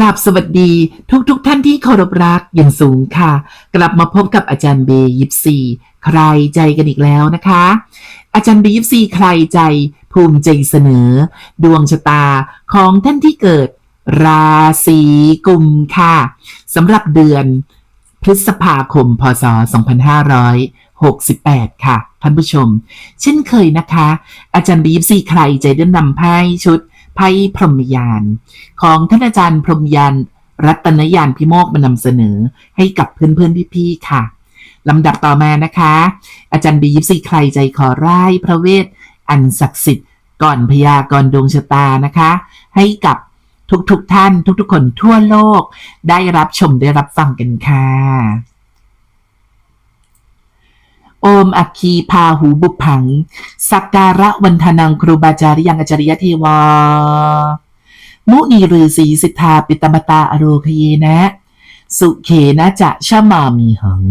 ราบสวัสดีทุกทุกๆท่านที่เคารพรักอย่างสูงค่ะ กลับมาพบกับอาจารย์เบย์ยิปซีใครใจกันอีกแล้วนะคะ อาจารย์เบย์ยิปซีใครใจภูมิใจเสนอ ดวงชะตาของท่านที่เกิด ราศีกุมค่ะสำหรับเดือนพฤษภาคม พศ 2568 ค่ะท่านผู้ชม เช่นเคยนะคะ อาจารย์บีฟซีใครใจได้นำไพ่ชุด ไพ่พรหมยาน ของท่านอาจารย์พรหมยานรัตนยานพิโมกมานำเสนอให้กับเพื่อนๆพี่ๆค่ะลำดับต่อมานะคะ อาจารย์บีฟซีใครใจขอร่ายพระเวท อันศักดิ์สิทธิ์ก่อนพยากรณ์ดวงชะตานะคะ ให้กับทุกๆท่านทุกๆคนทั่วโลก ได้รับชมได้รับฟังกันค่ะ โอมอัคคีพาหูบุพัง สักการะวันทนังครูบาจาริยังอาจาริยเทวา มุนีฤาษีสิทธาปิตมตาอโรคเยนะ สุเขนะจะชะมามีหัง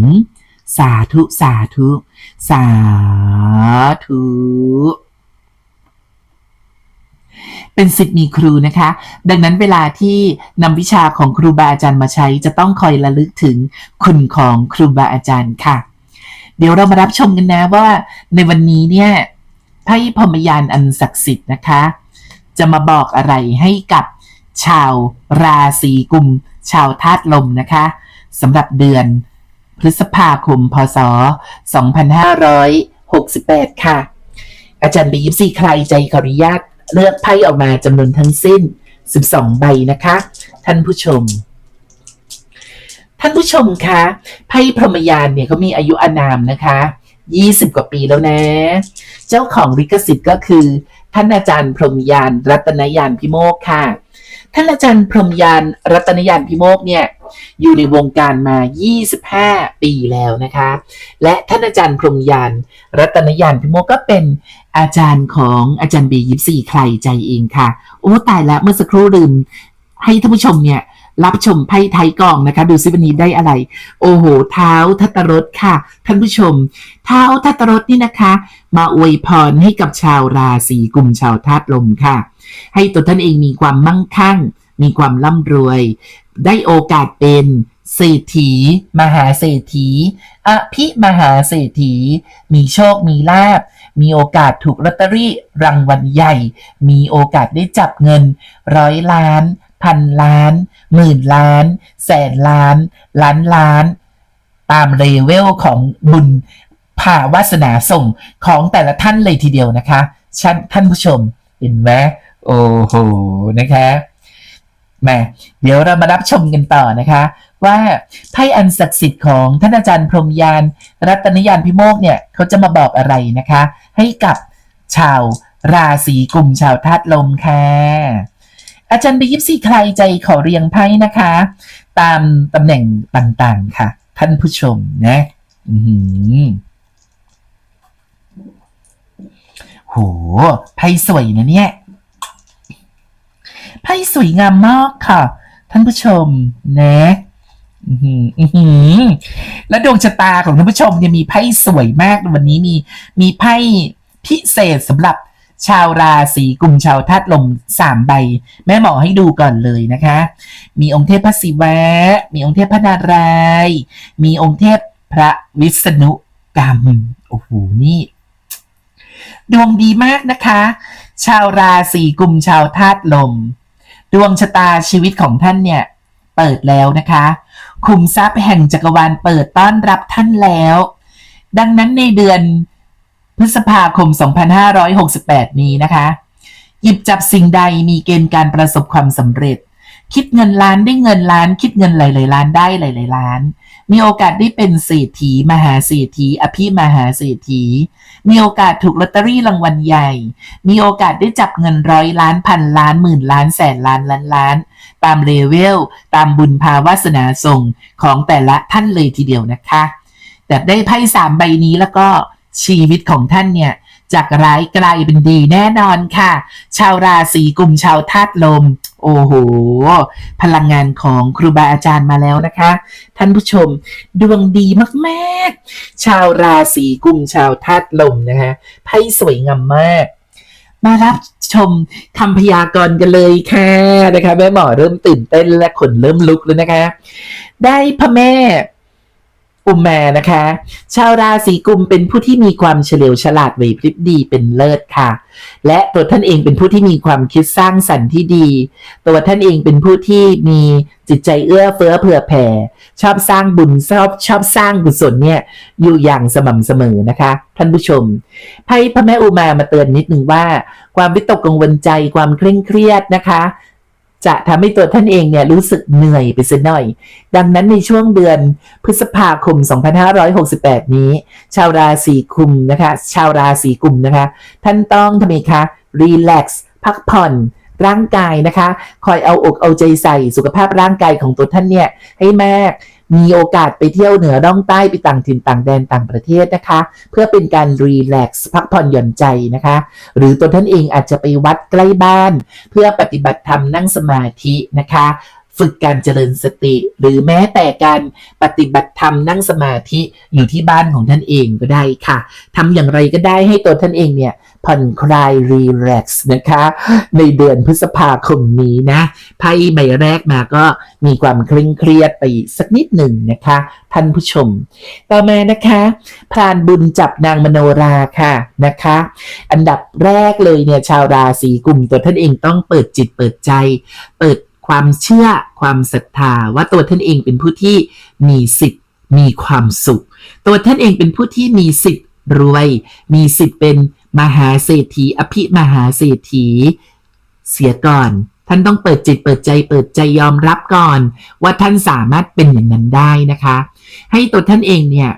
สาธุสาธุ สาธุเป็นสิทธิ์มีครูนะคะ ดังนั้นเวลาที่นำวิชาของครูบาอาจารย์มาใช้ จะต้องคอยระลึกถึงคุณของครูบาอาจารย์ค่ะ เดี๋ยวเรามารับชมกันนะว่าในวันนี้เนี่ยไพ่พรมยานอันศักดิ์สิทธิ์นะคะ จะมาบอกอะไรให้กับชาวราศีกุม ชาวธาตุลมนะคะสำหรับเดือนพฤษภาคม พศ 2568 ค่ะ อาจารย์บียิปซีใครใจขออนุญาตเลือกไพ่ออกมาจำนวนทั้งสิ้น 12 ใบนะคะ ท่านผู้ชม ท่านผู้ชมคะไพ่พรหมยานเนี่ยเขามีอายุอานามนะคะ20กว่าปีแล้วนะ เจ้าของลิขสิทธิ์ก็คือ ท่านอาจารย์พรหมยานรัตนยานพิโมกค่ะ ท่านอาจารย์พรหมยานรัตนยานพิโมกเนี่ยอยู่ในวงการมา 25 ปีแล้วนะคะ และท่านอาจารย์พรหมยานรัตนยานพิโมกก็เป็นอาจารย์ของอาจารย์บียิปซีใครใจเองค่ะ โอ้ตายแล้วเมื่อสักครู่ลืมให้ท่านผู้ชมเนี่ย รับชมไพ่ไทยกองนะคะ ดูซิวันนี้ได้อะไร โอ้โห เท้าทัตตรสค่ะ ท่านผู้ชม เท้าทัตตรสนี่นะคะ มาอวยพรให้กับชาวราศีกุมชาวธาตุลมค่ะ ให้ตัวท่านเองมีความมั่งคั่ง มีความร่ำรวย ได้โอกาสเป็นเศรษฐี มหาเศรษฐีอภิมหาเศรษฐี มีโชค มีลาบ มีโอกาสถูกลอตเตอรี่รางวัลใหญ่ มีโอกาสได้จับเงินร้อยล้าน พันล้าน หมื่นล้าน แสนล้าน ล้านล้าน ตามเลเวลของบุญผ่าวาสนาส่งของแต่ละท่านเลยทีเดียวนะคะท่านท่านผู้ชมเห็นไหมโอ้โหนะคะแหมาเดี๋ยวเรามารับชมกันต่อนะคะ ว่าไพ่อันศักดิ์สิทธิ์ของท่านอาจารย์พรมยาน รัตนยานพิโมกเนี่ยเขาจะมาบอกอะไรนะคะ ให้กับชาวราศีกลุ่มชาวธาตุลมค่ะ อาจารย์ไปยิบสี่ใครใจขอเรียงไพ่นะคะ ตามตำแหน่งต่างๆค่ะ ท่านผู้ชมนะอือหือโหไพ่สวยนะเนี่ยไพ่สวยงามมากค่ะ ท่านผู้ชมนะอือหืออือหือแล้วดวงชะตาของท่านผู้ชมเนี่ยมีไพ่สวยมากวันนี้มีมีไพ่พิเศษสำหรับ ชาวราศีกุมชาวธาตุลมสามใบ แม่หมอให้ดูก่อนเลยนะคะ มีองค์เทพพระศิวะ มีองค์เทพพระนารายณ์มีองค์เทพพระวิษณุกรรมโอ้โหนี่ดวงดีมากนะคะ ชาวราศีกุมชาวธาตุลม ดวงชะตาชีวิตของท่านเนี่ย เปิดแล้วนะคะ คุมทรัพย์แห่งจักรวาลเปิดต้อนรับท่านแล้ว ดังนั้นในเดือน พฤษภาคม 2568 นี้นะคะ หยิบจับสิ่งใดมีเกณฑ์การประสบความสำเร็จ คิดเงินล้านได้เงินล้าน คิดเงินหลายๆล้านได้หลายๆล้าน มีโอกาสได้เป็นเศรษฐีมหาเศรษฐีอภิมหาเศรษฐี มีโอกาสถูกลอตเตอรี่รางวัลใหญ่ มีโอกาสได้จับเงินร้อยล้านพันล้านหมื่นล้านแสนล้านล้านล้าน ตามเลเวลตามบุญภาวาสนาส่งของแต่ละท่านเลยทีเดียวนะคะ แต่ได้ไพ่สามใบนี้แล้วก็ ชีวิตของท่านเนี่ยจากร้ายกลายเป็นดีแน่นอนค่ะ ชาวราศีกุมชาวธาตุลม โอ้โห พลังงานของครูบาอาจารย์มาแล้วนะคะ ท่านผู้ชมดวงดีมากๆ ชาวราศีกุมชาวธาตุลมนะคะไพ่สวยงามมากมมารับชมคำพยากรณ์กันเลยค่ะนะคะแม่หมอเริ่มตื่นเต้นและขนเริ่มลุกแล้วนะคะ ได้พระแม่ อุมมานะคะ ชาวราศีกุมเป็นผู้ที่มีความเฉลียวฉลาดไหวพริบดีเป็นเลิศค่ะ และตัวท่านเองเป็นผู้ที่มีความคิดสร้างสรรค์ที่ดี ตัวท่านเองเป็นผู้ที่มีจิตใจเอื้อเฟื้อเผื่อแผ่ ชอบสร้างบุญชอบชอบสร้างกุศลเนี่ยอยู่อย่างสม่ำเสมอนะคะ ท่านผู้ชมไพ่พระแม่อุมามาเตือนนิดนึงว่า ความวิตกกังวลใจความเคร่งเครียดนะคะ จะทำให้ตัวท่านเองเนี่ยรู้สึกเหนื่อยไปสักหน่อย ดังนั้นในช่วงเดือนพฤษภาคม 2568 นี้ ชาวราศีกุมนะคะ ชาวราศีกุมนะคะ ท่านต้องทำไมคะรีแลกซ์พักผ่อนร่างกายนะคะ คอยเอาอกเอาใจใส่สุขภาพร่างกายของตัวท่านเนี่ยให้มาก มีโอกาสไปเที่ยวเหนือร่องใต้ไปต่างถิ่นต่างแดนต่างประเทศนะคะ เพื่อเป็นการรีแลกซ์พักผ่อนหย่อนใจนะคะ หรือตัวท่านเองอาจจะไปวัดใกล้บ้าน เพื่อปฏิบัติธรรมนั่งสมาธินะคะ ฝึกการเจริญสติ หรือแม้แต่การปฏิบัติธรรมนั่งสมาธิอยู่ที่บ้านของท่านเองก็ได้ค่ะทำอย่างไรก็ได้ให้ตัวท่านเองเนี่ยผ่อนคลายรีแลกซ์นะคะ ในเดือนพฤษภาคมนี้นะไพ่ใบแรกมาก็มีความเคร่งเครียดไปสักนิดหนึ่งนะคะ ท่านผู้ชม ต่อมานะคะพรานบุญจับนางมโนราค่ะนะคะ อันดับแรกเลยเนี่ยชาวราศีกุมตัวท่านเองต้องเปิดจิตเปิดใจ เปิด ความเชื่อความศรัทธาว่าตัวท่านเองเป็นผู้ที่มีสิทธิ์มีความสุข ตัวท่านเองเป็นผู้ที่มีสิทธิ์รวย มีสิทธิ์เป็นมหาเศรษฐี อภิมหาเศรษฐี เสียก่อน ท่านต้องเปิดจิตเปิดใจเปิดใจยอมรับก่อน ว่าท่านสามารถเป็นอย่างนั้นได้นะคะ ให้ตัวท่านเองเนี่ย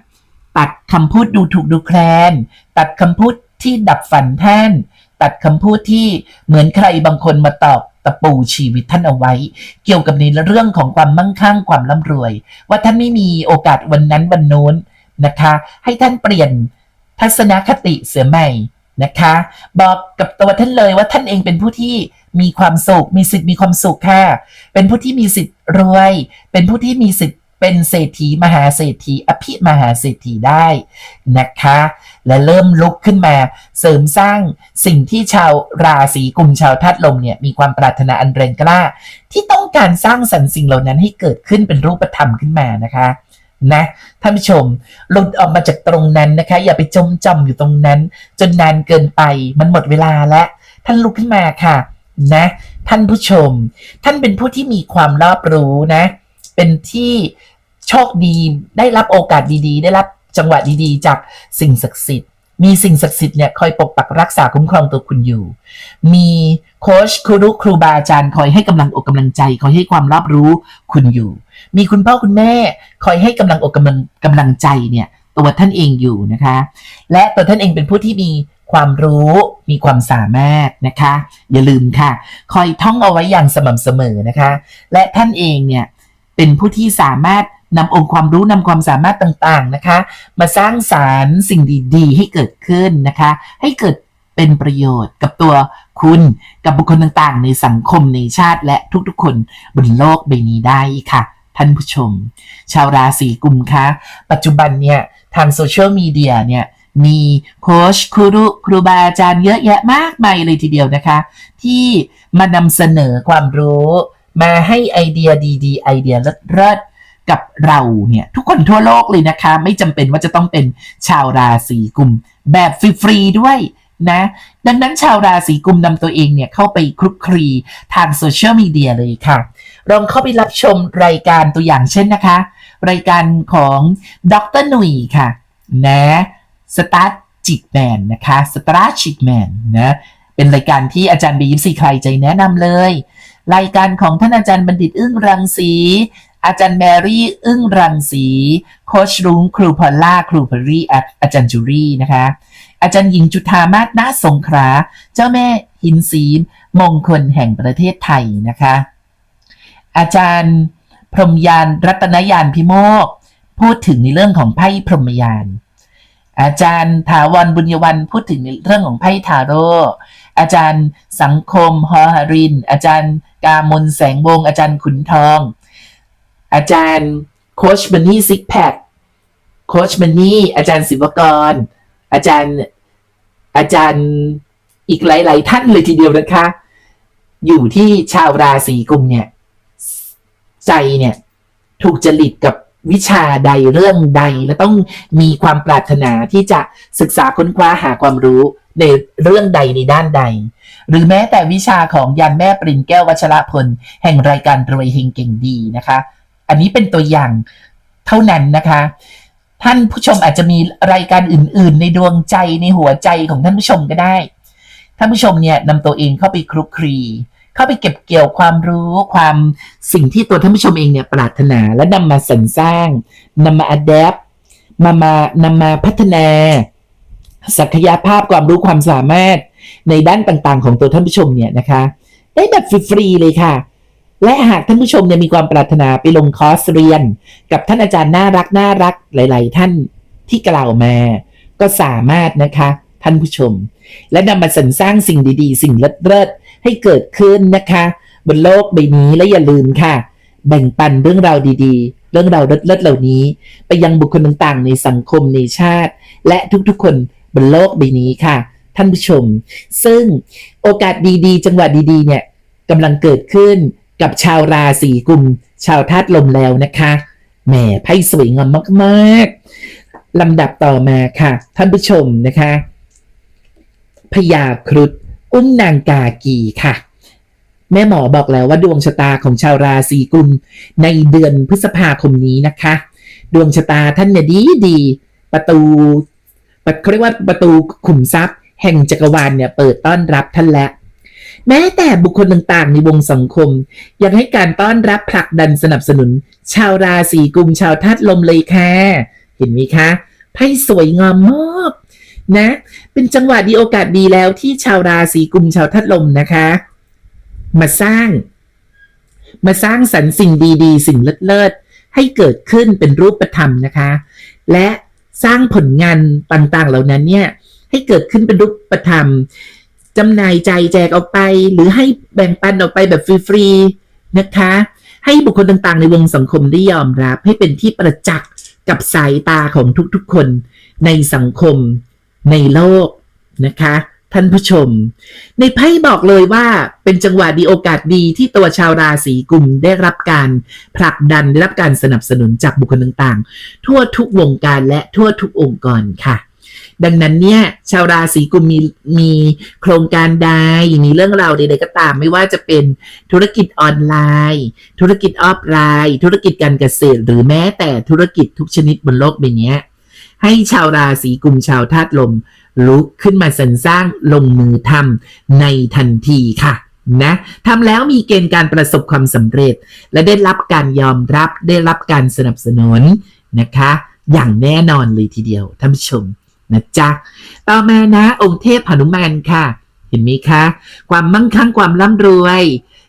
ตัดคำพูดดูถูกดูแคลน ตัดคำพูดที่ดับฝันท่าน ตัดคำพูดที่เหมือนใครบางคนมาตอกะปูชีวิตท่านเอาไว้ เกี่ยวกับในเรื่องของความมั่งคั่งความร่ำรวย ว่าท่านไม่มีโอกาสวันนั้นวันโน้นนะคะ ให้ท่านเปลี่ยนทัศนคติเสียใหม่นะคะ บอกกับตัวท่านเลยว่าท่านเองเป็นผู้ที่มีความสุข มีสิทธิ์มีความสุขค่ะ เป็นผู้ที่มีสิทธิ์รวย เป็นผู้ที่มีสิทธิ์ เป็นเศรษฐีมหาเศรษฐีอภิมหาเศรษฐีได้นะคะ และเริ่มลุกขึ้นมาเสริมสร้างสิ่งที่ชาวราศีกุมชาวธาตุลมเนี่ยมีความปรารถนาอันแรงกล้า ที่ต้องการสร้างสรรค์สิ่งเหล่านั้นให้เกิดขึ้นเป็นรูปธรรมขึ้นมานะคะนะท่านผู้ชมหลุดออกมาจากตรงนั้นนะคะ อย่าไปจมจำอยู่ตรงนั้น จนนานเกินไปมันหมดเวลาแล้วท่านลุกขึ้นมาค่ะนะท่านผู้ชม ท่านเป็นผู้ที่มีความรอบรู้นะ เป็นที่ โชคดีได้รับโอกาสดีๆ ได้รับจังหวะดีๆ จากสิ่งศักดิ์สิทธิ์ มีสิ่งศักดิ์สิทธิ์เนี่ยคอยปกปักรักษาคุ้มครองตัวคุณอยู่ มีโค้ชครูครูบาอาจารย์คอยให้กำลังอกกำลังใจ คอยให้ความรอบรู้คุณอยู่ มีคุณพ่อคุณแม่คอยให้กำลังอกกำลังกำลังใจเนี่ยตัวท่านเองอยู่นะคะ และตัวท่านเองเป็นผู้ที่มีความรู้มีความสามารถนะคะ อย่าลืมค่ะ คอยท่องเอาไว้อย่างสม่ำเสมอนะคะ และท่านเองเนี่ยเป็นผู้ที่สามารถ นำองค์ความรู้นำความสามารถต่างๆนะคะ มาสร้างสารรค์สิ่งดีๆ ให้เกิดขึ้นนะคะ ให้เกิดเป็นประโยชน์กับตัวคุณกับบุคคลต่างๆ ในสังคมในชาติและทุกๆ คนบนโลกใบนี้ได้ค่ะ ท่านผู้ชม ชาวราศีกุมคะปัจจุบันเนี่ยทางโซเชียลมีเดียเนี่ยมีโค้ชครูครูบาอาจารย์เยอะแยะมากมายเลยทีเดียวนะคะ ที่มานำเสนอความรู้มาให้ไอเดียดีๆ ไอเดียเลิศ กับเราเนี่ยทุกคนทั่วโลกเลยนะคะ ไม่จำเป็นว่าจะต้องเป็นชาวราศีกุม แบบฟรีๆด้วยนะดังนั้นชาวราศีกุมนำตัวเองเนี่ยเข้าไปคลุกคลีทางโซเชียลมีเดียเลยค่ะลองเข้าไปรับชมรายการตัวอย่างเช่นนะคะ รายการของดรหนุ่ยค่ะนะสตาร์จิกแมนนะคะสตาร์จิกแมนนะเป็นรายการที่อาจารย์บียิมซีใครใจแนะนำเลย รายการของท่านอาจารย์บัณฑิตอึ้งรังสี อาจารย์แมรี่ อึ้งรังสีโคชรุ้งครูพอลล่าครูพอลลี่อาจารย์จูรี่นะคะ อาจารย์หญิงจุธามาศนาสงขลาเจ้าแม่หินศีลมงคลแห่งประเทศไทยนะคะ อาจารย์พรหมยานรัตนยานพิโมกพูดถึงในเรื่องของไพ่พรหมยาน อาจารย์ถาวรบุญยวันพูดถึงในเรื่องของไพ่ทาโร่อาจารย์สังคมฮอฮาริน อาจารย์กามนแสงวงศ์อาจารย์ขุนทอง อาจารย์โคชมันนี่ซิกแพคโคชมันนี่อาจารย์ศิวกร อาจารย์อาจารย์อีกหลาย ๆ ท่านเลยทีเดียวนะคะ อยู่ที่ชาวราศีกุมเนี่ย ใจเนี่ย ถูกจริตกับวิชาใดเรื่องใด และต้องมีความปรารถนาที่จะศึกษาค้นคว้าหาความรู้ในเรื่องใดในด้านใด หรือแม้แต่วิชาของยันแม่ปรินแก้ววัชระพล แห่งรายการรวยเฮงเก่งดีนะคะ อันนี้เป็นตัวอย่างเท่านั้นนะคะ ท่านผู้ชมอาจจะมีรายการอื่น ๆ ในดวงใจในหัวใจของท่านผู้ชมก็ได้ ท่านผู้ชมเนี่ยนำตัวเองเข้าไปคลุกคลีเข้าไปเก็บเกี่ยวความรู้ความสิ่งที่ตัวท่านผู้ชมเองเนี่ยปรารถนาและนำมาสรรสร้างนำมาอัดแอปมามานำมาพัฒนา ศักยภาพความรู้ความสามารถในด้านต่างๆ ของตัวท่านผู้ชมเนี่ยนะคะได้แบบฟรีๆเลยค่ะ และหากท่านผู้ชมเนี่ยมีความปรารถนาไปลงคอร์สเรียน กับท่านอาจารย์น่ารักน่ารักหลาย ๆ ท่านที่กล่าวมา ก็สามารถนะคะท่านผู้ชม และนำมาสรรสร้างสิ่งดีๆ สิ่งเลิศๆให้เกิดขึ้นนะคะ บนโลกใบนี้และอย่าลืมค่ะ แบ่งปันเรื่องราวดีๆ เรื่องราวเลิศๆเหล่านี้ ไปยังบุคคลต่างๆ ในสังคมในชาติ และทุกๆ คนบนโลกใบนี้ค่ะ ท่านผู้ชม ซึ่งโอกาสดีๆ จังหวะดีๆ เนี่ยกำลังเกิดขึ้น กับชาวราศีกุม ชาวธาตุลมแล้วนะคะแหมไพ่สวยงามมากๆลำดับต่อมาค่ะ ท่านผู้ชมนะคะพญาครุฑอุ้มนางกากีค่ะ แม่หมอบอกแล้วว่าดวงชะตาของชาวราศีกุม ในเดือนพฤษภาคมนี้นะคะ ดวงชะตาท่านเนี่ยดีดีประตูเขาเรียกว่าประตูขุมทรัพย์ แห่งจักรวาลเนี่ยเปิดต้อนรับท่านแล้ว แม้แต่บุคคลต่างๆ ในวงสังคม ยังให้การต้อนรับผลักดันสนับสนุน ชาวราศีกุมชาวธาตุลมเลยค่ะ เห็นไหมคะไพ่สวยงามมากนะ เป็นจังหวะดีโอกาสดีแล้วที่ชาวราศีกุมชาวธาตุลมนะคะ มาสร้าง มาสร้างสรรค์สิ่งดีๆ สิ่งเลิศๆให้เกิดขึ้นเป็นรูปธรรมนะคะ และสร้างผลงานต่างๆ เหล่านั้นเนี่ยให้เกิดขึ้นเป็นรูปธรรม จำหน่ายใจแจกออกไป หรือให้แบ่งปันออกไปแบบฟรีๆนะคะ ให้บุคคลต่างๆ ในวงสังคมได้ยอมรับ ให้เป็นที่ประจักษ์กับสายตาของทุกๆคนในสังคมในโลกนะคะ ท่านผู้ชม ในไพ่บอกเลยว่าเป็นจังหวะดีโอกาสดีที่ตัวชาวราศีกุมได้รับการผลักดันได้รับการสนับสนุนจากบุคคลต่างๆ ทั่วทุกวงการและทั่วทุกองค์กรค่ะ ดังนั้นเนี่ยชาวราศีกุมมีมีโครงการใดมีเรื่องราวใดๆก็ตาม ไม่ว่าจะเป็นธุรกิจออนไลน์ ธุรกิจออฟไลน์ ธุรกิจการเกษตร หรือแม้แต่ธุรกิจทุกชนิดบนโลกใบนี้ให้ชาวราศีกุมชาวธาตุลม ลุกขึ้นมาสรรสร้างลงมือทำในทันทีค่ะนะทำแล้วมีเกณฑ์การประสบความสำเร็จ และได้รับการยอมรับได้รับการสนับสนุนนะคะ อย่างแน่นอนเลยทีเดียวท่านผู้ชม นะจ๊ะ ต่อมานะ องค์เทพหนุมานค่ะ เห็นไหมคะ ความมั่งคั่งความร่ำรวย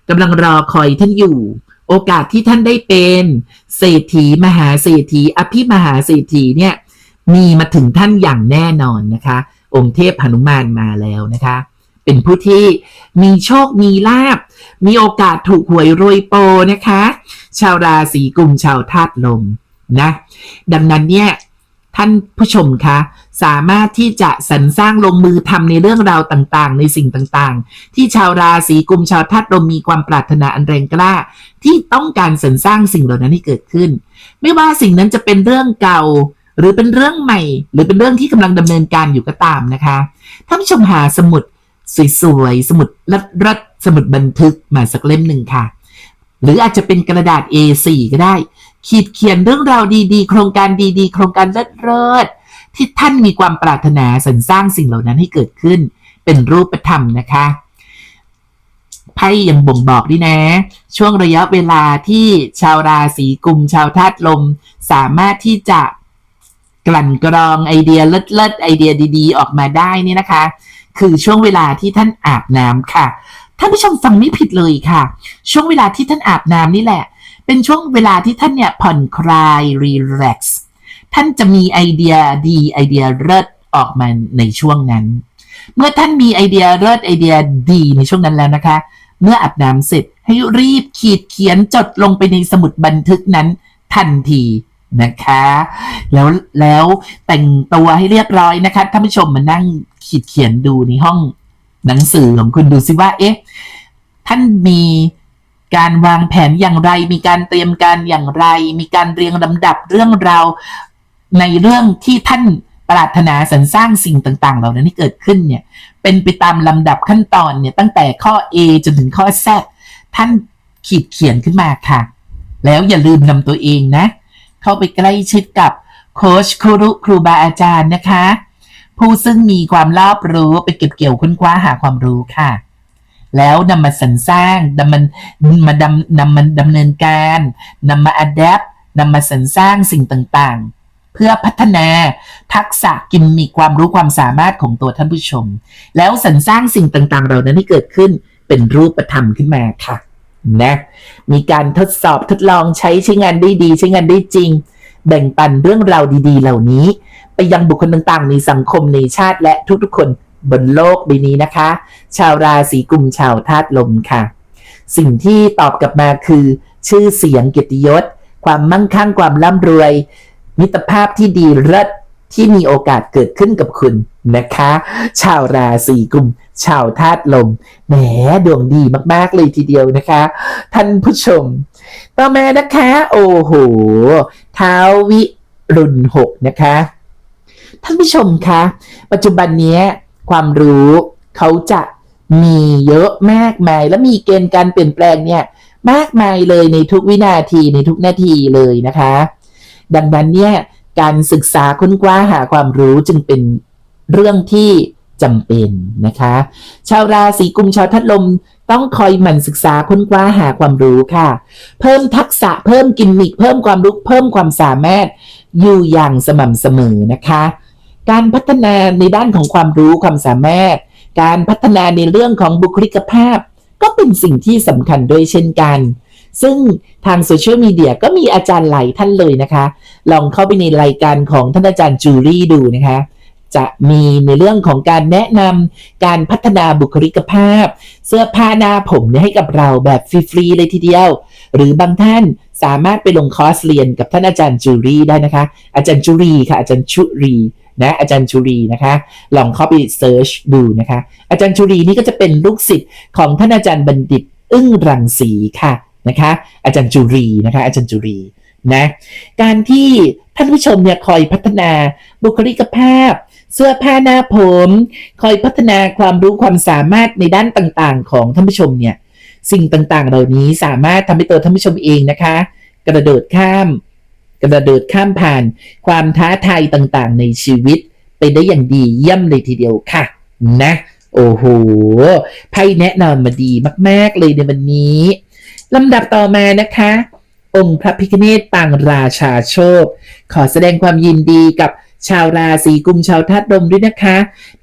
กำลังรอคอยท่านอยู่ โอกาสที่ท่านได้เป็นเศรษฐีมหาเศรษฐีอภิมหาเศรษฐีเนี่ยมีมาถึงท่านอย่างแน่นอนนะคะ องค์เทพหนุมานมาแล้วนะคะ เป็นผู้ที่มีโชคมีลาบ มีโอกาสถูกหวยรวยโปนะคะ ชาวราศีกุมชาวธาตุลมนะ ดังนั้นเนี่ยท่านผู้ชมคะ สามารถที่จะสรรสร้างลงมือทำในเรื่องราวต่างๆ ในสิ่งต่างๆ ที่ชาวราศีกุมชาวธาตุลมมีความปรารถนาอันแรงกล้า ที่ต้องการสรรสร้างสิ่งเหล่านั้นให้เกิดขึ้น ไม่ว่าสิ่งนั้นจะเป็นเรื่องเก่า หรือเป็นเรื่องใหม่ หรือเป็นเรื่องที่กำลังดำเนินการอยู่ก็ตามนะคะท่านผู้ชมหาสมุดสวยๆสมุดรัดๆสมุดบันทึกมาสักเล่มหนึ่งค่ะ หรืออาจจะเป็นกระดาษ A4 ก็ได้ ขีดเขียนเรื่องราวดีๆ โครงการดีๆ โครงการเลิศๆ ที่ท่านมีความปรารถนาสรรสร้างสิ่งเหล่านั้นให้เกิดขึ้น เป็นรูปธรรมนะคะไพ่ยังบ่งบอกด้วยนะ ช่วงระยะเวลาที่ชาวราศีกุมชาวธาตุลม สามารถที่จะกลั่นกรองไอเดียเลิศๆไอเดียดีๆ ออกมาได้นี่นะคะ คือช่วงเวลาที่ท่านอาบน้ำค่ะท่านผู้ชมฟังไม่ผิดเลยค่ะ ช่วงเวลาที่ท่านอาบน้ำนี่แหละ เป็นช่วงเวลาที่ท่านเนี่ยผ่อนคลายรีแลกซ์ ท่านจะมีไอเดียดีไอเดียเลิศออกมาในช่วงนั้น เมื่อท่านมีไอเดียเลิศไอเดียดีในช่วงนั้นแล้วนะคะ เมื่ออาบน้ำเสร็จให้รีบขีดเขียนจดลงไปในสมุดบันทึกนั้นทันทีนะคะ แล้วแล้วแต่งตัวให้เรียบร้อยนะคะท่านผู้ชมมานั่งขีดเขียนดูในห้องหนังสือของคุณดูซิว่าเอ๊ะท่านมี การวางแผนอย่างไร มีการเตรียมการอย่างไร มีการเรียงลำดับเรื่องราวในเรื่องที่ท่านปรารถนาสรรสร้างสิ่งต่าง ๆ เหล่านั้นที่เกิดขึ้นเนี่ย เป็นไปตามลำดับขั้นตอนเนี่ยตั้งแต่ข้อ A จนถึงข้อ Z ท่านขีดเขียนขึ้นมาค่ะ แล้วอย่าลืมนำตัวเองนะ เข้าไปใกล้ชิดกับโค้ชครูครูบาอาจารย์นะคะ ผู้ซึ่งมีความรอบรู้ไปเก็บเกี่ยวค้นคว้าหาความรู้ค่ะ แล้วนำมาสรรสร้างนำมันมาดำนำมันดำเนินการนำมาอัดแอปนำมาสรรสร้างสิ่งต่างๆ เพื่อพัฒนาทักษะกิมมีความรู้ความสามารถของตัวท่านผู้ชม แล้วสรรสร้างสิ่งต่างๆ เหล่านั้นที่เกิดขึ้นเป็นรูปธรรมขึ้นมาค่ะนะมีการทดสอบทดลองใช้ใช้งานได้ดีใช้งานได้จริง แบ่งปันเรื่องราวดี ๆ เหล่านี้ ไปยังบุคคลต่างๆ ในสังคมในชาติและทุกๆคน บนโลกใบนี้นะคะ ชาวราศีกุมชาวธาตุลมค่ะ สิ่งที่ตอบกลับมาคือ ชื่อเสียงเกียรติยศ ความมั่งคั่งความร่ำรวย มิตรภาพที่ดีเลิศที่มีโอกาสเกิดขึ้นกับคุณนะคะ ชาวราศีกุม ชาวธาตุลมแหมดวงดีมากๆเลยทีเดียวนะคะ ท่านผู้ชม ต่อมานะคะ โอ้โหท้าววิรุณหกนะคะ ท่านผู้ชมคะ ปัจจุบันนี้ ความรู้ เขาจะมีเยอะมากมาย และมีเกณฑ์การเปลี่ยนแปลงเนี่ยมากมายเลยในทุกวินาทีในทุกนาทีเลยนะคะ ดังนั้นเนี่ยการศึกษาค้นคว้าหาความรู้จึงเป็นเรื่องที่จำเป็นนะคะ ชาวราศีกุมชาวทัดลมต้องคอยหมั่นศึกษาค้นคว้าหาความรู้ค่ะ เพิ่มทักษะเพิ่มกิมมิคเพิ่มความรู้เพิ่มความสามารถอยู่อย่างสม่ำเสมอนะคะ การพัฒนาในด้านของความรู้ความสามารถ การพัฒนาในเรื่องของบุคลิกภาพ ก็เป็นสิ่งที่สำคัญด้วยเช่นกัน ซึ่งทางโซเชียลมีเดียก็มีอาจารย์หลายท่านเลยนะคะ ลองเข้าไปในรายการของท่านอาจารย์จูรี่ดูนะคะจะมีในเรื่องของการแนะนำการพัฒนาบุคลิกภาพ เสื้อผ้าหน้าผมเนี่ยให้กับเราแบบฟรีๆเลยทีเดียว หรือบางท่านสามารถไปลงคอร์สเรียนกับท่านอาจารย์จูรีได้นะคะ อาจารย์จูรีค่ะอาจารย์ชุรีนะอาจารย์จูรีนะคะลองเข้าไปเซิร์ชดูนะคะอาจารย์จูรีนี่ก็จะเป็นลูกศิษย์ของท่านอาจารย์บัณฑิตอึ้งรังสีค่ะนะคะอาจารย์จูรีนะคะอาจารย์จูรีนะการที่ท่านผู้ชมเนี่ยคอยพัฒนาบุคลิกภาพ เสื้อผ้าหน้าผม คอยพัฒนาความรู้ความสามารถในด้านต่างๆ ของท่านผู้ชมเนี่ยสิ่งต่างๆ เหล่านี้สามารถทำให้ตัวท่านผู้ชมเองนะคะ กระโดดข้าม กระโดดข้ามผ่านความท้าทายต่างๆ ในชีวิต ไปได้อย่างดีเยี่ยมเลยทีเดียวค่ะ นะ โอ้โหไพ่แนะนำมาดีมาก ๆ เลยในวันนี้ลำดับต่อมานะคะ องค์พระพิฆเนศปางราชาโชค ขอแสดงความยินดีกับชาวราศีกุมชาวธาตุลมด้วยนะคะ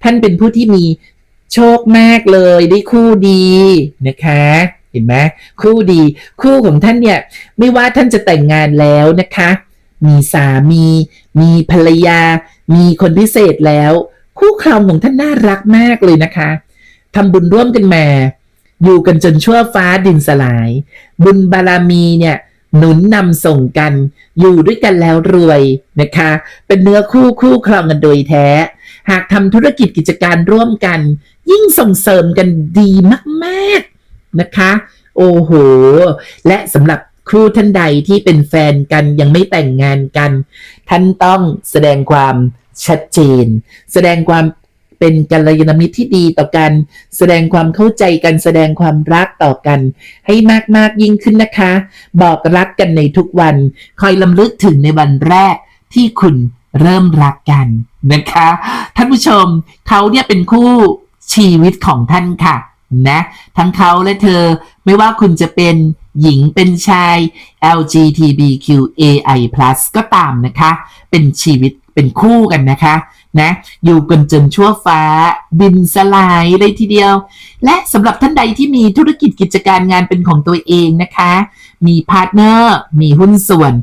ท่านเป็นผู้ที่มีโชคมากเลยได้คู่ดีนะคะเห็นไหมคู่ดี คู่ของท่านเนี่ย ไม่ว่าท่านจะแต่งงานแล้วนะคะ มีสามี มีภรรยา มีคนพิเศษแล้ว คู่ครองของท่านน่ารักมากเลยนะคะทำบุญร่วมกันมา อยู่กันจนชั่วฟ้าดินสลาย บุญบารมีเนี่ยหนุนนำส่งกัน อยู่ด้วยกันแล้วรวยนะคะ เป็นเนื้อคู่คู่ครองกันโดยแท้ หากทำธุรกิจกิจการร่วมกัน ยิ่งส่งเสริมกันดีมาก ๆนะคะ โอ้โห และสำหรับ ครูท่านใดที่เป็นแฟนกันยังไม่แต่งงานกัน ท่านต้องแสดงความชัดเจน แสดงความเป็นกัลยาณมิตรที่ดีต่อกัน แสดงความเข้าใจกัน แสดงความรักต่อกัน ให้มากๆยิ่งขึ้นนะคะ บอกรักกันในทุกวัน คอยลำลึกถึงในวันแรกที่คุณเริ่มรักกันนะคะ ท่านผู้ชมเขาเนี่ยเป็นคู่ชีวิตของท่านค่ะนะ ทั้งเขาและเธอไม่ว่าคุณจะเป็น หญิงเป็นชาย LGBTQAI+ ก็ตามนะคะ เป็นชีวิตเป็นคู่กันนะคะนะอยู่กันจนชั่วฟ้า บินสลายเลยทีเดียว และสำหรับท่านใดที่มีธุรกิจกิจการงานเป็นของตัวเองนะคะ มีพาร์ทเนอร์ มีหุ้นส่วน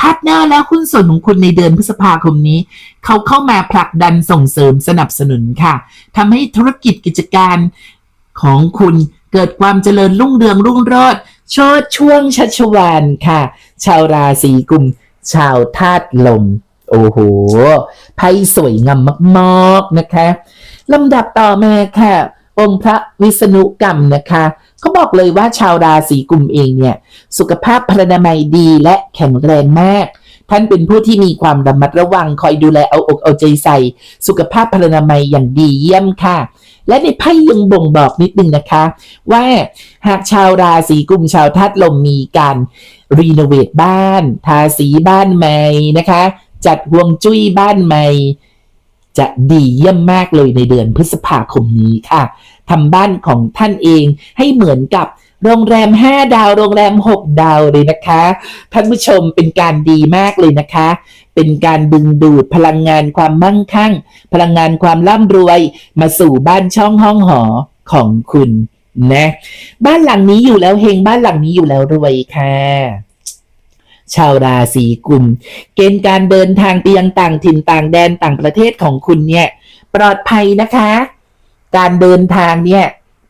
พาร์ทเนอร์และหุ้นส่วนของคุณในเดือนพฤษภาคมนี้ เขาเข้ามาผลักดันส่งเสริมสนับสนุนค่ะทำให้ธุรกิจกิจการของคุณเกิดความเจริญรุ่งเรืองรุ่งโรจน์ ชดช่วงชัชวานค่ะ ชาวราศีกุม ชาวธาตุลม โอ้โห ไพ่สวยงามมากๆนะคะลำดับต่อมาค่ะ องค์พระวิษณุกรรมนะคะเขาบอกเลยว่าชาวราศีกุมเองเนี่ย สุขภาพพรรณนามัยดีและแข็งแรงมาก ท่านเป็นผู้ที่มีความระมัดระวังคอยดูแลเอาอกเอาใจใส่ สุขภาพพรรณนามัยอย่างดีเยี่ยมค่ะ และในไพ่ยังบ่งบอกนิดนึงนะคะ ว่าหากชาวราศีกุมชาวธาตุลมมีการรีโนเวทบ้าน ทาสีบ้านใหม่นะคะ จัดห่วงจุ้ยบ้านใหม่จะดีเยี่ยมมากเลยในเดือนพฤษภาคมนี้ค่ะทำบ้านของท่านเองให้เหมือนกับ โรงแรม 5 ดาว โรงแรม 6 ดาวเลยนะคะ ท่านผู้ชมเป็นการดีมากเลยนะคะ เป็นการดึงดูดพลังงานความมั่งคั่ง พลังงานความร่ำรวย มาสู่บ้านช่องห้องหอของคุณนะ บ้านหลังนี้อยู่แล้วเฮงบ้านหลังนี้อยู่แล้วรวยค่ะชาวราศีกุม เกณฑ์การเดินทางไปยังต่างถิ่นต่างแดนต่างประเทศของคุณเนี่ย ปลอดภัยนะคะ การเดินทางเนี่ย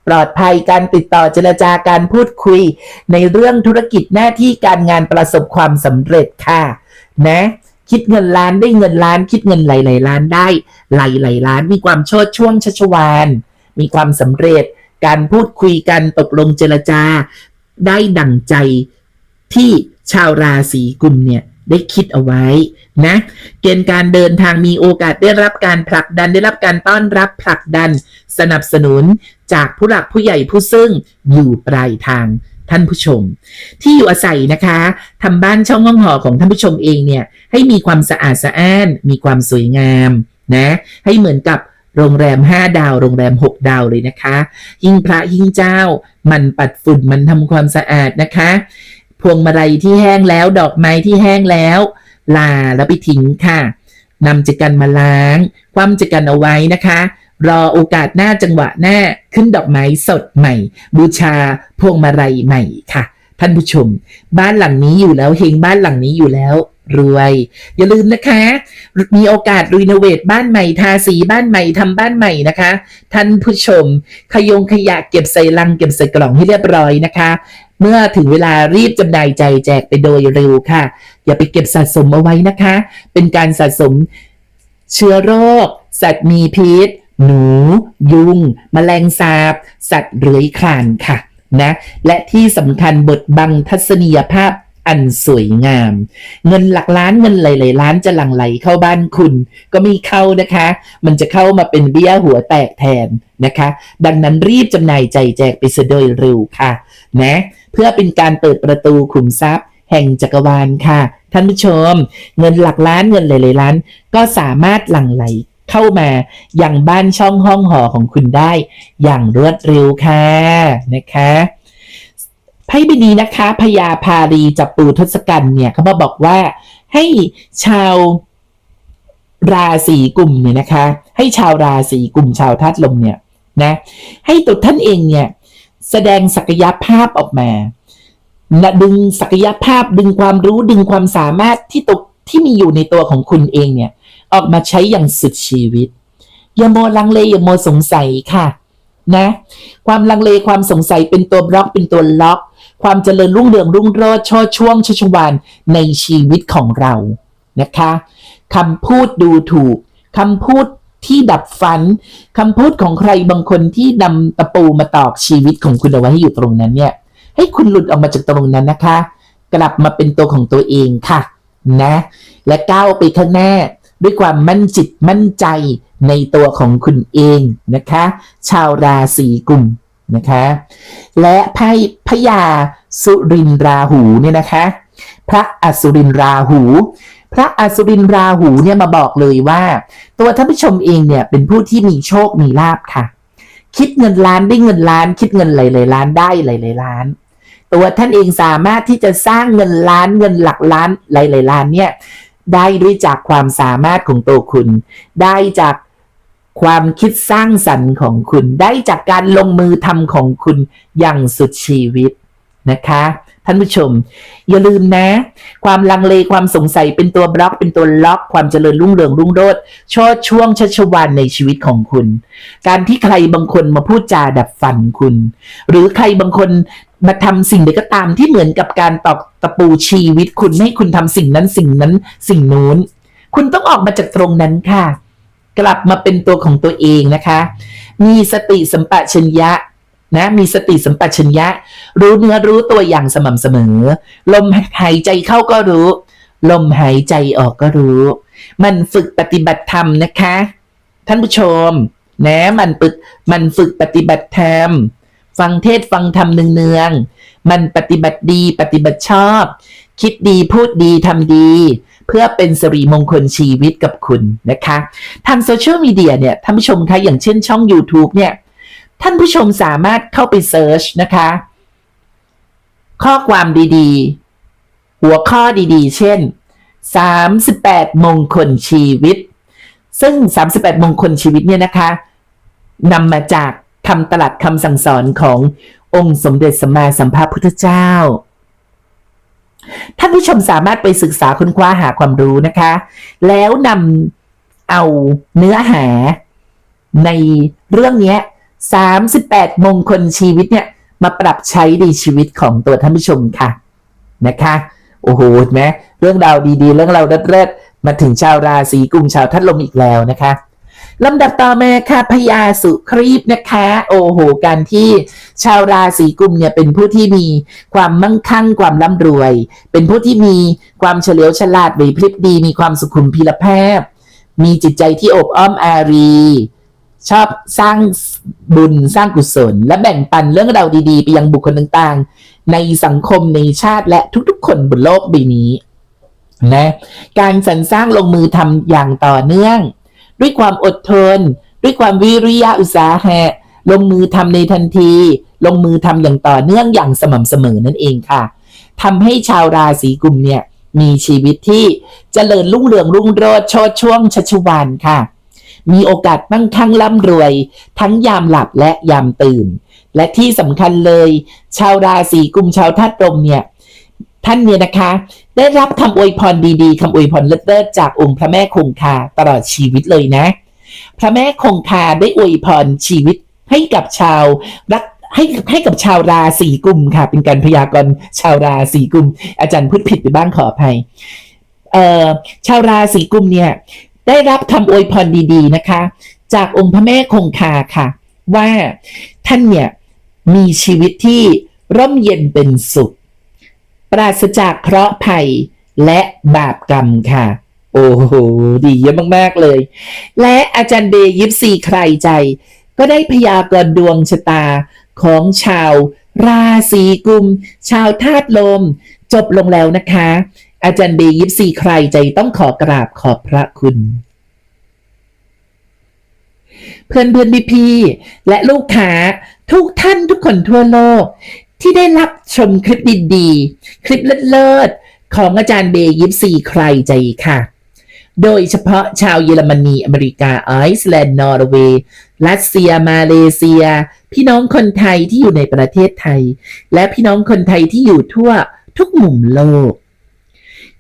ปลอดภัยการติดต่อเจรจาการพูดคุย ในเรื่องธุรกิจหน้าที่การงานประสบความสำเร็จค่ะ นะ คิดเงินล้านได้เงินล้าน คิดเงินหลายๆล้านได้หลายๆล้าน มีความโชดช่วงชัชวานมีความสำเร็จ การพูดคุยกันตกลงเจรจา ได้ดั่งใจที่ชาวราศีกุมเนี่ย ได้คิดเอาไว้นะ เกณฑ์การเดินทางมีโอกาสได้รับการผลักดันได้รับการต้อนรับผลักดัน สนับสนุนจากผู้หลักผู้ใหญ่ผู้ซึ่งอยู่ปลายทางท่านผู้ชม ที่อยู่อาศัยนะคะทำบ้านช่องห้องหอของท่านผู้ชมเองเนี่ยให้มีความสะอาดสะอ้าน มีความสวยงามนะให้เหมือนกับโรงแรม 5 ดาว โรงแรม 6 ดาวเลยนะคะหิ้งพระหิ้งเจ้า มันปัดฝุ่นมันทำความสะอาดนะคะ พวงมาลัยที่แห้งแล้วดอกไม้ที่แห้งแล้ว ลาแล้วไปทิ้งค่ะนำจักรันมาล้าง ความจักรันเอาไว้นะคะ รอโอกาสหน้าจังหวะหน้าขึ้นดอกไม้สดใหม่ บูชาพวงมาลัยใหม่ค่ะ ท่านผู้ชม บ้านหลังนี้อยู่แล้วเฮงบ้านหลังนี้อยู่แล้วรวย อย่าลืมนะคะ มีโอกาสรีโนเวทบ้านใหม่ทาสีบ้านใหม่ทำบ้านใหม่นะคะ ท่านผู้ชม ขยงขยะเก็บใส่ลังเก็บใส่กล่องให้เรียบร้อยนะคะ เมื่อถึงเวลารีบจำหน่ายใจแจกไปโดยเร็วค่ะ อย่าไปเก็บสะสมเอาไว้นะคะ เป็นการสะสมเชื้อโรค สัตว์มีพิษ หนู ยุงแมลงสาบ สัตว์เลื้อยคลานค่ะนะและที่สำคัญบทบังทัศนียภาพอันสวยงาม เงินหลักล้านเงินหลายๆล้านจะหลั่งไหลเข้าบ้านคุณ ก็มีเข้านะคะ มันจะเข้ามาเป็นเบี้ยหัวแตกแทนนะคะ ดังนั้นรีบจำหน่ายใจแจกไปเสียโดยเร็วค่ะ นะ เพื่อเป็นการเปิดประตูขุมทรัพย์แห่งจักรวาลค่ะ ท่านผู้ชม เงินหลักล้านเงินหลายๆล้าน ก็สามารถหลั่งไหลเข้ามาอย่างบ้านช่องห้องหอของคุณได้ อย่างรวดเร็วค่ะนะคะไพ่ใบนี้นะคะพญาพารีจับปูทศกัณฐ์เนี่ยเขามาบอกว่าให้ชาวราศีกลุ่มเนี่ยนะคะ ให้ชาวราศีกลุ่มชาวธาตุลมเนี่ยนะให้ตัวท่านเองเนี่ย แสดงศักยภาพออกมานะดึงศักยภาพดึงความรู้ดึงความสามารถที่ตกที่มีอยู่ในตัวของคุณเองเนี่ย ออกมาใช้อย่างสุดชีวิต อย่าโมลังเลอย่าโมสงสัยค่ะ นะ ความลังเลความสงสัยเป็นตัวบล็อกเป็นตัวล็อก ความเจริญรุ่งเรืองรุ่งโรจน์ช่อช่วงชัชวานในชีวิตของเรานะคะคำพูดดูถูกคำพูด ที่ดับฝันคำพูดของใครบางคนที่นำตะปูมาตอกชีวิตของคุณเอาไว้ให้อยู่ตรงนั้นเนี่ย ให้คุณหลุดออกมาจากตรงนั้นนะคะ กลับมาเป็นตัวของตัวเองค่ะ นะ และก้าวไปข้างหน้าด้วยความมั่นจิตมั่นใจในตัวของคุณเองนะคะ ชาวราศีกุมนะคะ และไพ่พญาสุรินทราหูเนี่ยนะคะ พระอสุรินทราหู พระอสุรินราหูเนี่ยมาบอกเลยว่า ตัวท่านผู้ชมเองเนี่ยเป็นผู้ที่มีโชคมีลาบค่ะ คิดเงินล้านได้เงินล้าน คิดเงินหลายๆล้านได้หลายๆล้าน ตัวท่านเองสามารถที่จะสร้างเงินล้านเงินหลักล้านหลายๆล้านเนี่ยได้ด้วยจากความสามารถของตัวคุณ ได้จากความคิดสร้างสรรค์ของคุณ ได้จากการลงมือทำของคุณอย่างสุดชีวิตนะคะ ท่านผู้ชม อย่าลืมนะ ความลังเลความสงสัยเป็นตัวบล็อก เป็นตัวล็อก ความเจริญรุ่งเรืองรุ่งโรจน์ชดช่วงชัชวานในชีวิตของคุณ การที่ใครบางคนมาพูดจาดับฝันคุณ หรือใครบางคนมาทำสิ่งใดก็ตามที่เหมือนกับการตอกตะปูชีวิตคุณให้คุณทำสิ่งนั้นสิ่งนั้นสิ่งนู้น คุณต้องออกมาจากตรงนั้นค่ะ กลับมาเป็นตัวของตัวเองนะคะ มีสติสัมปชัญญะ นะมีสติสัมปชัญญะ รู้เนื้อรู้ตัวอย่างสม่ำเสมอ ลมหายใจเข้าก็รู้ ลมหายใจออกก็รู้ มันฝึกปฏิบัติธรรมนะคะ ท่านผู้ชม นะมันฝึกมันฝึกปฏิบัติธรรม ฟังเทศฟังธรรมเนืองๆมันปฏิบัติดีปฏิบัติชอบ คิดดีพูดดีทำดี เพื่อเป็นสิริมงคลชีวิตกับคุณนะคะ ทางโซเชียลมีเดียเนี่ยท่านผู้ชมคะอย่างเช่นช่อง YouTube เนี่ย ท่านผู้ชมสามารถเข้าไปเซิร์ชนะคะ ข้อความดีๆ หัวข้อดีๆ เช่น 38 มงคลชีวิต ซึ่ง 38 มงคลชีวิตเนี่ยนะคะนำมาจากคำตลัดคำสั่งสอนขององค์สมเด็จสัมมาสัมพุทธเจ้า ท่านผู้ชมสามารถไปศึกษาค้นคว้าหาความรู้นะคะ แล้วนำเอาเนื้อหาในเรื่องนี้ 38 มงคลชีวิตเนี่ย มาปรับใช้ในชีวิตของตัวท่านผู้ชมค่ะนะคะโอ้โหเห็นไหมเรื่องราวดีๆ เรื่องราวเลิศๆมาถึงชาวราศีกุมชาวทัดลมอีกแล้วนะคะลำดับต่อมาค่ะพญาสุครีบนะคะ โอ้โหการที่ชาวราศีกุมเนี่ยเป็นผู้ที่มีความมั่งคั่งความร่ำรวย เป็นผู้ที่มีความเฉลียวฉลาดไหวพริบดี มีความสุขุมพิรแพบมีจิตใจที่อบอ้อมอารี ชอบสร้างบุญสร้างกุศล และแบ่งปันเรื่องราวดีๆ ไปยังบุคคลต่างๆ ในสังคมในชาติและทุกๆ คนบนโลกใบนี้นะการสรรสร้างลงมือทำอย่างต่อเนื่อง ด้วยความอดทน ด้วยความวิริยะอุตสาหะลงมือทำในทันที ลงมือทำอย่างต่อเนื่องอย่างสม่ำเสมอนั่นเองค่ะทำให้ชาวราศีกุมเนี่ยมีชีวิตที่เจริญรุ่งเรืองรุ่งโรจน์โชดช่วงชัชวานค่ะ มีโอกาสมั่งคั่งร่ำรวย ทั้งยามหลับและยามตื่น และที่สำคัญเลย ชาวราศีกุมชาวธาตุลมเนี่ยท่านเนี่ยนะคะ ได้รับคำอวยพรดีๆคำอวยพรเลิศๆจากองค์พระแม่คงคาตลอดชีวิตเลยนะ พระแม่คงคาได้อวยพรชีวิตให้กับชาวรักให้ให้กับชาวราศีกุมค่ะ เป็นการพยากรณ์ชาวราศีกุม อาจารย์พูดผิดไปบ้างขออภัยเอ่อชาวราศีกุมเนี่ย ได้รับคำอวยพรดีๆนะคะ จากองค์พระแม่คงคาค่ะ ว่าท่านเนี่ยมีชีวิตที่ร่มเย็นเป็นสุข ปราศจากเคราะห์ภัยและบาปกรรมค่ะ โอ้โห ดีเยอะมากๆเลย และอาจารย์เดย์ยิปซีใครใจ ก็ได้พยากรณ์ดวงชะตาของชาวราศีกุม ชาวธาตุลม จบลงแล้วนะคะ อาจารย์เดย์ยิปซีใครใจต้องขอกราบขอบพระคุณ เพื่อนเพื่อนพี่พี่และลูกค้าทุกท่านทุกคนทั่วโลก ที่ได้รับชมคลิปดีๆ คลิปเลิศๆของอาจารย์เบย์ยิปซีใครใจค่ะ โดยเฉพาะชาวเยอรมนี อเมริกา ไอซ์แลนด์ นอร์เวย์รัสเซีย มาเลเซีย พี่น้องคนไทยที่อยู่ในประเทศไทย และพี่น้องคนไทยที่อยู่ทั่วทุกมุมโลก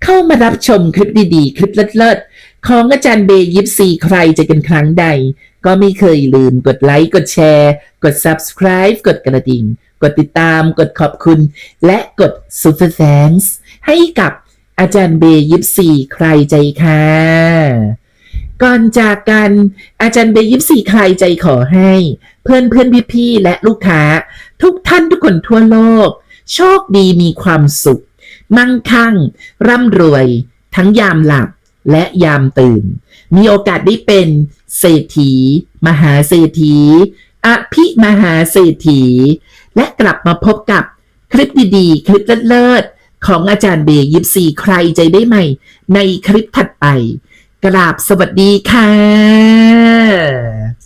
เข้ามารับชมคลิปดีๆ คลิปเลิศๆ ของอาจารย์เบย์ยิปซีใครจะกันครั้งใด ก็ไม่เคยลืมกดไลค์ กดแชร์ กด subscribe กดกระดิ่ง กดติดตาม กดขอบคุณ และกด super thanks ให้กับอาจารย์เบย์ยิปซีใครใจค่ะ ก่อนจากกันอาจารย์เบย์ยิปซีใครใจขอให้ เพื่อนเพื่อนพี่พี่ๆและลูกค้า ทุกท่านทุกคนทั่วโลก โชคดีมีความสุข มั่งคั่ง ร่ำรวย ทั้งยามหลับและยามตื่น มีโอกาสได้เป็นเศรษฐี มหาเศรษฐี อภิมหาเศรษฐี และกลับมาพบกับคลิปดีๆ คลิปเลิศๆของอาจารย์เบย์ยิปซีใครใจได้ไหมในคลิปถัดไป กราบสวัสดีค่ะ